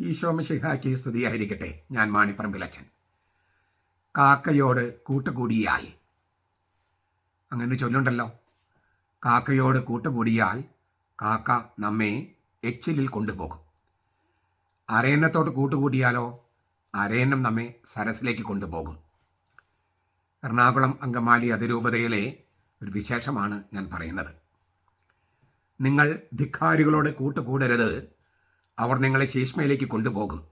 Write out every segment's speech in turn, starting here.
ഈശോമിഷിഹാക്കി സ്തുതിയായിരിക്കട്ടെ ഞാൻ മാണിപ്പറമ്പിലച്ചൻ കാക്കയോട് കൂട്ടുകൂടിയാൽ. അങ്ങനെ ചൊല്ലുണ്ടല്ലോ. കാക്കയോട് കൂട്ടുകൂടിയാൽ കാക്ക നമ്മെ എച്ചിലിൽ കൊണ്ടുപോകും. അരയന്നത്തോട് കൂട്ടുകൂടിയാലോ അരയന്നം നമ്മെ സരസിലേക്ക് കൊണ്ടുപോകും. എറണാകുളം അങ്കമാലി അതിരൂപതയിലെ ഒരു വിശേഷമാണ് ഞാൻ പറയുന്നത്. നിങ്ങൾ ധിക്കാരികളോട് കൂട്ടുകൂടരുത്. അവർ നിങ്ങളെ ശീഷ്മയിലേക്ക് കൊണ്ടുപോകും.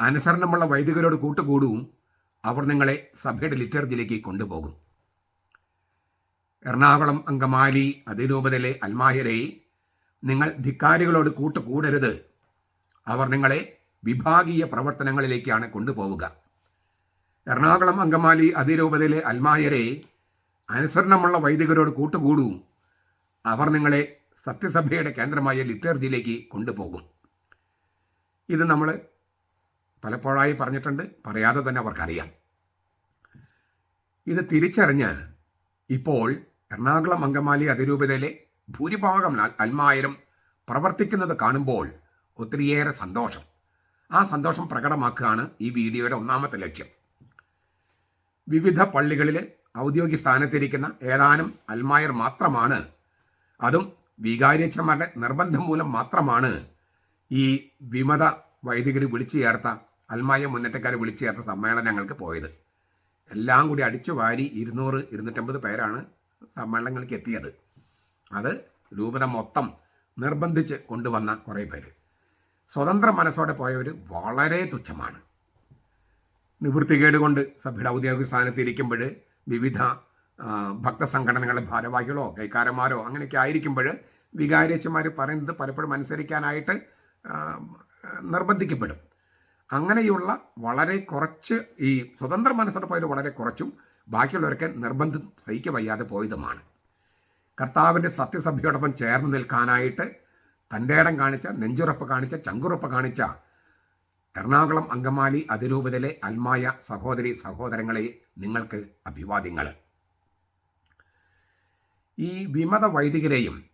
അനുസരണമുള്ള വൈദികരോട് കൂട്ടുകൂടുവും അവർ നിങ്ങളെ സഭയുടെ ലിറ്റർജിലേക്ക് കൊണ്ടുപോകും. എറണാകുളം അങ്കമാലി അതിരൂപതയിലെ അൽമാഹിരെ നിങ്ങൾ ധിക്കാരികളോട് കൂട്ടുകൂടരുത്. അവർ നിങ്ങളെ വിഭാഗീയ പ്രവർത്തനങ്ങളിലേക്കാണ് കൊണ്ടുപോവുക. എറണാകുളം അങ്കമാലി അതിരൂപതയിലെ അൽമായരെ അനുസരണമുള്ള വൈദികരോട് കൂട്ടുകൂടും അവർ നിങ്ങളെ സത്യസഭയുടെ കേന്ദ്രമായ ലിറ്റർജിയിലേക്ക് കൊണ്ടുപോകും. ഇത് നമ്മൾ പലപ്പോഴായി പറഞ്ഞിട്ടുണ്ട് പറയാതെ തന്നെ അവർക്കറിയാം. ഇത് തിരിച്ചറിഞ്ഞ് ഇപ്പോൾ എറണാകുളം അങ്കമാലി അതിരൂപതയിലെ ഭൂരിഭാഗം അൽ- അൽമായരും പ്രവർത്തിക്കുന്നത് കാണുമ്പോൾ ഒത്തിരിയേറെ സന്തോഷം. ആ സന്തോഷം പ്രകടമാക്കുകയാണ് ഈ വീഡിയോയുടെ ഒന്നാമത്തെ ലക്ഷ്യം. വിവിധ പള്ളികളിൽ ഔദ്യോഗിക സ്ഥാനത്തിരിക്കുന്ന ഏതാനും അൽമായർ മാത്രമാണ് അതും വികാരിയച്ഛന്മാരുടെ നിർബന്ധം മൂലം മാത്രമാണ് ഈ വിമത വൈദികർ വിളിച്ചു ചേർത്ത അൽമായ മുന്നേറ്റക്കാർ വിളിച്ചു ചേർത്ത സമ്മേളനങ്ങൾക്ക് പോയത്. എല്ലാം കൂടി അടിച്ചു വാരി ഇരുന്നൂറ് ഇരുന്നൂറ്റമ്പത് പേരാണ് സമ്മേളനങ്ങൾക്ക് എത്തിയത്. അത് രൂപത മൊത്തം നിർബന്ധിച്ച് കൊണ്ടുവന്ന കുറേ പേര്. സ്വതന്ത്ര മനസ്സോടെ പോയവർ വളരെ തുച്ഛമാണ്. നിവൃത്തികേട് കൊണ്ട് സഭയുടെ ഔദ്യോഗിക സ്ഥാനത്ത് ഇരിക്കുമ്പോൾ വിവിധ ഭക്തസംഘടനകളുടെ ഭാരവാഹികളോ കൈക്കാരന്മാരോ അങ്ങനെയൊക്കെ ആയിരിക്കുമ്പോൾ വികാരിയച്ചന്മാർ പറയുന്നത് പലപ്പോഴും അനുസരിക്കാനായിട്ട് നിർബന്ധിക്കപ്പെടും. അങ്ങനെയുള്ള വളരെ കുറച്ച് ഈ സ്വതന്ത്ര മനസ്സോടെ പോയത് വളരെ കുറച്ചും ബാക്കിയുള്ളവരൊക്കെ നിർബന്ധം സഹിക്ക വയ്യാതെ പോയതുമാണ്. കർത്താവിന്റെ സത്യസഭയോടൊപ്പം ചേർന്ന് നിൽക്കാനായിട്ട് തന്റെ ഇടം കാണിച്ച നെഞ്ചുറപ്പ് കാണിച്ച ചങ്കുറപ്പ് കാണിച്ച എറണാകുളം അങ്കമാലി അതിരൂപതയിലെ അൽമായ സഹോദരി സഹോദരങ്ങളെ നിങ്ങൾക്ക് അഭിവാദ്യങ്ങൾ. ഈ വിമത വൈദികരെയും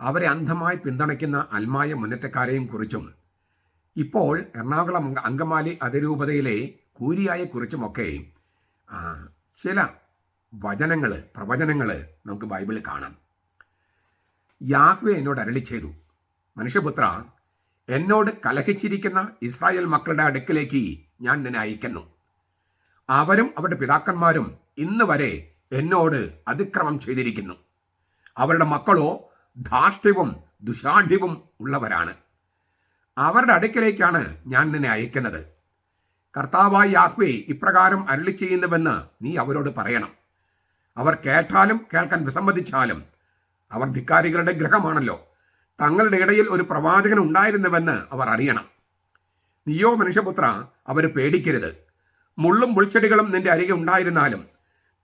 അവരെ അന്ധമായി പിന്തുണയ്ക്കുന്ന അൽമായ മുന്നേറ്റക്കാരെയും കുറിച്ചും ഇപ്പോൾ എറണാകുളം അങ്ക- അങ്കമാലി അതിരൂപതയിലെ കൂരിയായെ കുറിച്ചുമൊക്കെ ചില വചനങ്ങൾ പ്രവചനങ്ങൾ നമുക്ക് ബൈബിളിൽ കാണാം. യാഹ്വെ എന്നോട് അരളി ചെയ്തു. മനുഷ്യപുത്ര എന്നോട് കലഹിച്ചിരിക്കുന്ന ഇസ്രായേൽ മക്കളുടെ അടുക്കിലേക്ക് ഞാൻ നിന്നെ അയക്കുന്നു. അവരും അവരുടെ പിതാക്കന്മാരും ഇന്ന് വരെ എന്നോട് അതിക്രമം ചെയ്തിരിക്കുന്നു. അവരുടെ മക്കളോ ധാർഷ്ട്യവും ദുശാഠ്യവും ഉള്ളവരാണ്. അവരുടെ അടുക്കലേക്കാണ് ഞാൻ നിന്നെ അയക്കുന്നത്. കർത്താവായി യാഹ്വേ ഇപ്രകാരം അരളി ചെയ്യുന്നുവെന്ന് നീ അവരോട് പറയണം. അവർ കേട്ടാലും കേൾക്കാൻ വിസമ്മതിച്ചാലും അവർ ധിക്കാരികളുടെ ഗ്രഹമാണല്ലോ. തങ്ങളുടെ ഇടയിൽ ഒരു പ്രവാചകൻ ഉണ്ടായിരുന്നുവെന്ന് അവർ അറിയണം. നീയോ മനുഷ്യപുത്ര അവർ പേടിക്കരുത്. മുള്ളും മുൾച്ചെടികളും നിന്റെ അരികെ ഉണ്ടായിരുന്നാലും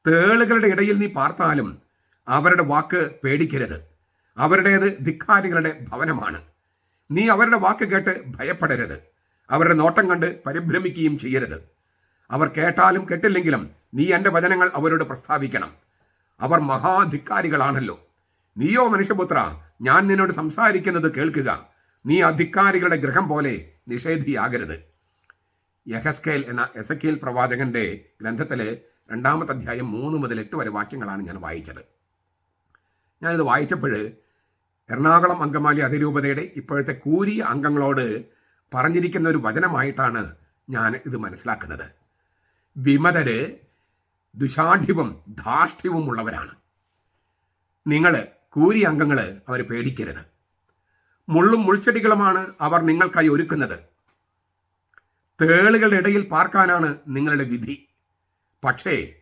തേളുകളുടെ ഇടയിൽ നീ പാർത്താലും അവരുടെ വാക്ക് പേടിക്കരുത്. അവരുടേത് ധിക്കാരികളുടെ ഭവനമാണ്. നീ അവരുടെ വാക്ക് കേട്ട് ഭയപ്പെടരുത്. അവരുടെ നോട്ടം കണ്ട് പരിഭ്രമിക്കുകയും ചെയ്യരുത്. അവർ കേട്ടാലും കേട്ടില്ലെങ്കിലും നീ എന്റെ വചനങ്ങൾ അവരോട് പ്രസ്താവിക്കണം. അവർ മഹാധിക്കാരികളാണല്ലോ. നീയോ മനുഷ്യപുത്ര ഞാൻ നിന്നോട് സംസാരിക്കുന്നത് കേൾക്കുക. നീ അധികാരികളുടെ ഗ്രഹം പോലെ നിഷേധിയാകരുത്. യഹസ്കേൽ എന്ന എസക്കേൽ പ്രവാചകന്റെ ഗ്രന്ഥത്തിലെ രണ്ടാമത്തെ അധ്യായം മൂന്ന് മുതൽ എട്ട് വരെ വാക്യങ്ങളാണ് ഞാൻ വായിച്ചത്. ഞാനിത് വായിച്ചപ്പോൾ എറണാകുളം അങ്കമാലി അതിരൂപതയുടെ ഇപ്പോഴത്തെ കൂരിയ അംഗങ്ങളോട് പറഞ്ഞിരിക്കുന്ന ഒരു വചനമായിട്ടാണ് ഞാൻ ഇത് മനസ്സിലാക്കുന്നത്. വിമതര് ദുശാഠ്യവും ധാർഷ്ട്യവും ഉള്ളവരാണ്. നിങ്ങൾ കൂരി അംഗങ്ങൾ അവർ പേടിക്കരുത്. മുള്ളും മുൾച്ചെടികളുമാണ് അവർ നിങ്ങൾക്കായി ഒരുക്കുന്നത്. തേളുകളുടെ ഇടയിൽ പാർക്കാനാണ് നിങ്ങളുടെ വിധി. പക്ഷേ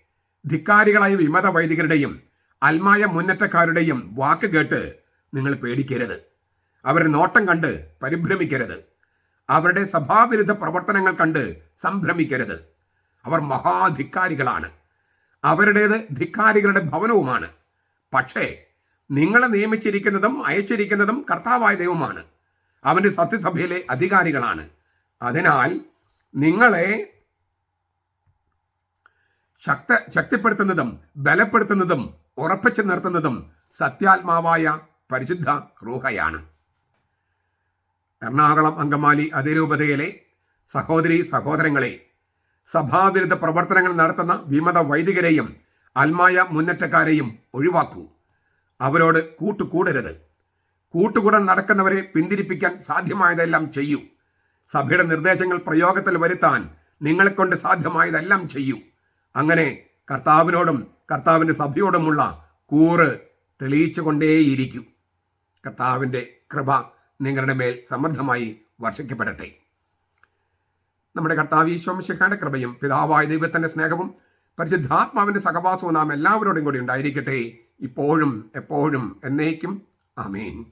ധിക്കാരികളായ വിമത വൈദികരുടെയും അൽമായ മുന്നേറ്റക്കാരുടെയും വാക്ക് കേട്ട് നിങ്ങൾ പേടിക്കരുത്. അവരുടെ നോട്ടം കണ്ട് പരിഭ്രമിക്കരുത്. അവരുടെ സഭാവിരുദ്ധ പ്രവർത്തനങ്ങൾ കണ്ട് സംഭ്രമിക്കരുത്. അവർ മഹാധിക്കാരികളാണ്. അവരുടേത് ധിക്കാരികളുടെ ഭവനവുമാണ്. പക്ഷേ നിങ്ങളെ നിയമിച്ചിരിക്കുന്നതും അയച്ചിരിക്കുന്നതും കർത്താവായ ദൈവമാണ്. അവന്റെ സത്യസഭയിലെ അധികാരികളാണ്. അതിനാൽ നിങ്ങളെ ശക്ത ശക്തിപ്പെടുത്തുന്നതും ബലപ്പെടുത്തുന്നതും ഉറപ്പിച്ചു നിർത്തുന്നതും സത്യാത്മാവായ പരിശുദ്ധ റൂഹയാണ്. എറണാകുളം അങ്കമാലി അതിരൂപതയിലെ സഹോദരി സഹോദരങ്ങളെ സഭാവിരുദ്ധ പ്രവർത്തനങ്ങൾ നടത്തുന്ന വിമത വൈദികരെയും അൽമായ മുന്നേറ്റക്കാരെയും ഒഴിവാക്കൂ. അവരോട് കൂട്ടുകൂടരുത്. കൂട്ടുകൂടൻ നടക്കുന്നവരെ പിന്തിരിപ്പിക്കാൻ സാധ്യമായതെല്ലാം ചെയ്യൂ. സഭയുടെ നിർദ്ദേശങ്ങൾ പ്രയോഗത്തിൽ വരുത്താൻ നിങ്ങളെക്കൊണ്ട് സാധ്യമായതെല്ലാം ചെയ്യൂ. അങ്ങനെ കർത്താവിനോടും കർത്താവിന്റെ സഭയോടുമുള്ള കൂറ് തെളിയിച്ചുകൊണ്ടേയിരിക്കും. കർത്താവിന്റെ കൃപ നിങ്ങളുടെ മേൽ സമൃദ്ധമായി വർഷിക്കപ്പെടട്ടെ. നമ്മുടെ കർത്താവ് ഈശോമിശിഖയുടെ കൃപയും പിതാവായ ദൈവത്തിന്റെ സ്നേഹവും പരിശുദ്ധാത്മാവിന്റെ സഹവാസവും നാം എല്ലാവരോടും കൂടി ഉണ്ടായിരിക്കട്ടെ. ഇപ്പോഴും എപ്പോഴും എന്നേക്കും. ആമേൻ.